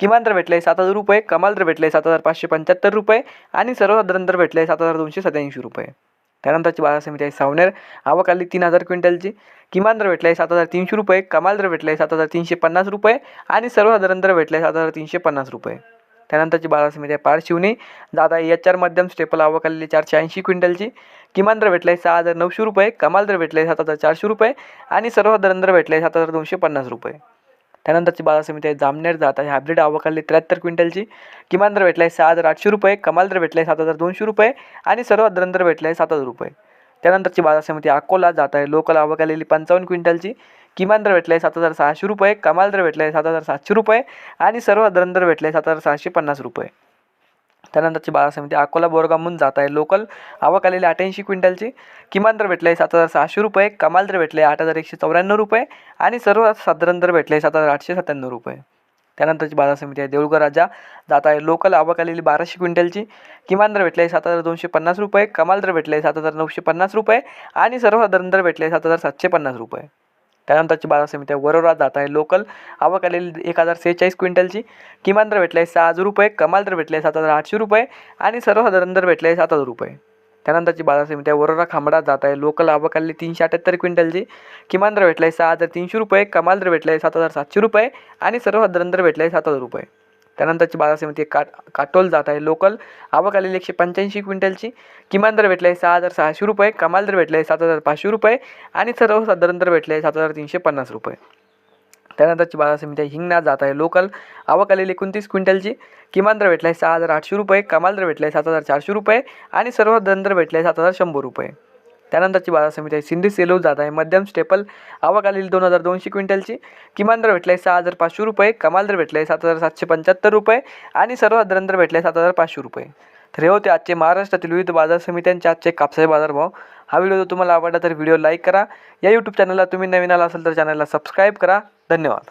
किमान दर भेटले सात हजार रुपये कमाल दर भेटले सात हजार पाचशे पंच्याहत्तर रुपये आणि सर्वसाधारण दर भेटले सात हजार दोनशे सत्याऐंशी रुपये. त्यानंतरची बाजार समिती आहे सावनेर. आवक आली तीन हजार क्विंटलची. किमान दर भेटले सात हजार तीनशे रुपये कमाल दर भेटले सात हजार तीनशे पन्नास रुपये आणि सर्वसाधारण दर भेटले सात हजार तीनशे पन्नास रुपये. त्यानंतरची बाजार समिती आहे पारशिवनी. दादा एच आर मध्यम स्टेपल आवक आलेली चारशे ऐंशी क्विंटलची. किमान दर भेटले सहा हजार नऊशे रुपये कमाल दर भेटले सात हजार चारशे रुपये आणि सर्वसाधारण दर भेटले सात हजार दोनशे पन्नास रुपये. त्यानंतरची बाजार समिती आहे. जामनेर जात आहे. हायब्रिड आवक त्र्याहत्तर क्विंटलची. किमान दर भेटला आहे सहा हजार आठशे रुपये. कमाल दर भेटला आहे सात हजार दोनशे रुपये. आणि सर्वसाधारण दर भेटला आहे सात हजार रुपये. त्यानंतरची बाजार समिती अकोला जात आहे. लोकल आवक आलेली पंचावन्न क्विंटलची. किमान दर भेटला आहे सात हजार सहाशे रुपये. कमाल दर भेटला आहे सात हजार सातशे रुपये. आणि सर्व दर भेटला आहे सात हजार सहाशे पन्नास रुपये. त्यानंतरची बाजार समिती अकोला बोरगामहून जात आहे. लोकल आवक आलेली अठ्ठ्याऐंशी क्विंटलची. किमान दर भेटले आहे सात हजार सहाशे रुपये कमाल दर भेटले आठ हजार एकशे चौऱ्याण्णव रुपये आणि सर्व साधारण दर भेटले सात हजार आठशे सत्त्याण्णव रुपये. त्यानंतरची बाजार समिती आहे. देऊळगर राजा जात आहे. लोकल आवक आलेली बाराशे क्विंटलची. किमान दर भेटले आहे सात हजार दोनशे पन्नास रुपये कमाल दर भेटले सात हजार नऊशे पन्नास रुपये आणि सर्वसाधारण दर भेटले सात हजार सातशे पन्नास रुपये. त्यानंतरची बाजार समित्या वरोरात जात आहे. लोकल आवक आलेली एक हजार सेहेचाळीस क्विंटलची. किमान दर भेटला आहे सहा हजार रुपये. कमाल दर भेटले आहे सात हजार आठशे रुपये. आणि सर्वसाधारण दर भेटले आहे सात हजार रुपये. त्यानंतरची बाजार समिती आहे. वरोरा खांबडा जात आहे. लोकल आवक आलेली तीनशे अठ्याहत्तर क्विंटलची. किमान दर भेटला आहे सहा हजार तीनशे रुपये. कमाल दर भेटले आहे सात हजार सातशे रुपये. आणि सर्वसाधारण दर भेटले आहे सात हजार रुपये. त्यानंतरची बाजार समिती काट काटोल जात आहे. लोकल आवक आलेली एकशे पंच्याऐंशी क्विंटलची. किमान दर भेटला आहे सहा हजार सहाशे रुपये कमाल दर भेटले आहे सात हजार पाचशे रुपये आणि सर्वसाधारण दर भेटले आहे सात हजार तीनशे पन्नास रुपये. त्यानंतरची बाजार समिती आहे हिंगणा जात आहे. लोकल आवक आलेली एकोणतीस क्विंटलची. किमान दर भेटला आहे सहा हजार आठशे रुपये कमाल दर भेटले आहे सात हजार चारशे रुपये आणि सर्वसाधारण दर भेटले आहे सात हजार शंभर रुपये. त्यानंतरची बाजार समिती आहे. सिंधी सेलो जात आहे. मध्यम स्टेपल आवक आलेली दोन हजार दोनशे क्विंटलची. किमान दर भेटले आहे सहा हजार पाचशे रुपये. कमाल दर भेटले आहे सात हजार सातशे पंच्याहत्तर रुपये. आणि सर्वसाधारण दर भेटले आहे सात हजार पाचशे रुपये. तर हे होते आजचे महाराष्ट्रातील विविध बाजार समित्यांचे आजचे कापसाचे बाजारभाव. हा व्हिडिओ जर तुम्हाला आवडला तर व्हिडिओ लाईक करा. या यूट्यूब चॅनलला तुम्ही नवीन आला असाल तर चॅनलला सबस्क्राईब करा. धन्यवाद.